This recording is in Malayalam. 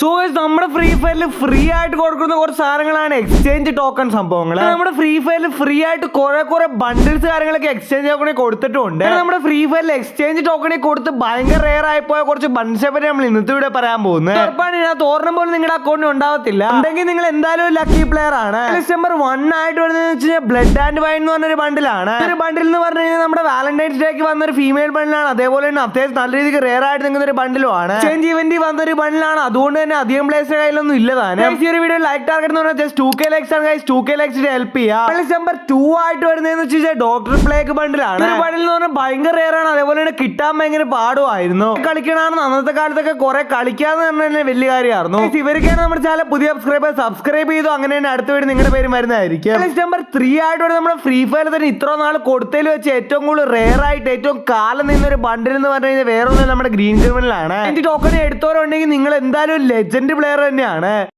സോ നമ്മുടെ ഫ്രീ ഫയറിൽ ഫ്രീ ആയിട്ട് കൊടുക്കുന്ന കുറച്ച് സാധനങ്ങളാണ് എക്സ്ചേഞ്ച് ടോക്കൺ സംഭവങ്ങൾ നമ്മുടെ ഫ്രീ ഫയറിൽ ഫ്രീ ആയിട്ട് കുറെ കുറെ ബണ്ടിൽസ് കാര്യങ്ങളൊക്കെ എക്സ്ചേഞ്ച് ടോക്കണി കൊടുത്തിട്ടുണ്ട്. നമ്മുടെ ഫ്രീ ഫയറിൽ എക്സ്ചേഞ്ച് ടോക്കണി കൊടുത്ത് ഭയങ്കര റെയർ ആയി പോയ കുറച്ച് ബണ്ടിൽസെ പറ്റി നമ്മൾ ഇന്നത്തെ ഇവിടെ പറയാൻ പോകുന്നത്. ഉറപ്പാണ് ഇതിനകത്ത് ഓർണം പോലും നിങ്ങളുടെ അക്കൗണ്ട് ഉണ്ടാവത്തില്ല. ഉണ്ടെങ്കിൽ നിങ്ങൾ എന്തായാലും ഒരു ലക്കി പ്ലെയർ ആണ്. നമ്പർ വൺ ആയിട്ട് വരുന്നത് വെച്ച് കഴിഞ്ഞാൽ ബ്ലഡ് ആൻഡ് വൈൻ എന്ന് പറഞ്ഞൊരു ബണ്ടിലാണ് ഒരു ബണ്ടിൽ എന്ന് പറഞ്ഞു കഴിഞ്ഞാൽ നമ്മുടെ വാലന്റൈൻസ് ഡേക്ക് വന്ന ഒരു ഫീമെയിൽ ബണ്ടിലാണ് അതേപോലെ തന്നെ അത്യാവശ്യം നല്ല രീതിക്ക് റെയർ ആയിട്ട് നിൽക്കുന്ന ഒരു ബണ്ടിലുമാണ് ചേഞ്ച് ഇവന്റ് വന്ന ഒരു ബണ്ടിലാണ് അതുകൊണ്ട് തന്നെ അധികം പ്ലേസിന്റെ കയ്യിലൊന്നും ഇല്ല ഈ ഒരു വീഡിയോ ലൈക്ക് ടാർഗറ്റ് എന്ന് പറഞ്ഞാൽ ജസ്റ്റ് ടു കെ ലൈക്സ് ആണ് ഗൈസ് ടു കെ ലൈക്സിന് ഹെൽപ്പ് ചെയ്യുക നമ്പർ ടു ആയിട്ട് വരുന്നതെന്ന് വെച്ച് കഴിഞ്ഞാൽ ഡോക്ടർ പ്ലേക്ക് ബണ്ടിലാണ് ഒരു ബണ്ടിൽ എന്ന് പറഞ്ഞാൽ ഭയങ്കര റെയർ ആണ്. അതേപോലെ തന്നെ കിട്ടാൻ ഭയങ്കര പാടുമായിരുന്നു. കളിക്കണമെന്ന് അന്നത്തെ കാലത്തൊക്കെ കുറെ കളിക്കാന്ന് പറഞ്ഞ തന്നെ വലിയ കാര്യമായിരുന്നു. ഇവർക്കാണ് നമ്മുടെ ചാനൽ പുതിയ സബ്സ്ക്രൈബർ സബ്സ്ക്രൈബ് ചെയ്തു. അങ്ങനെ തന്നെ അടുത്ത വീട് നിങ്ങളുടെ പേര് വരുന്നതായിരിക്കും. നമ്പർ ത്രീ ആയിട്ട് വരുന്നത് നമ്മുടെ ഫ്രീ ഫയർ തന്നെ ഇത്ര നാൾ കൊടുത്തതിൽ വെച്ച് ഏറ്റവും കൂടുതൽ റെയർ ആയിട്ട് ഏറ്റവും കാലം നിന്നൊരു ബണ്ടിൽ എന്ന് പറഞ്ഞു കഴിഞ്ഞാൽ വേറെ ഒന്നും നമ്മുടെ ഗ്രീൻ ക്രിമിനലാണ് എന്റെ ടോക്കൺ എടുത്തവരുണ്ടെങ്കിൽ നിങ്ങൾ എന്തായാലും ലെജൻഡ് പ്ലെയർ തന്നെയാണ്.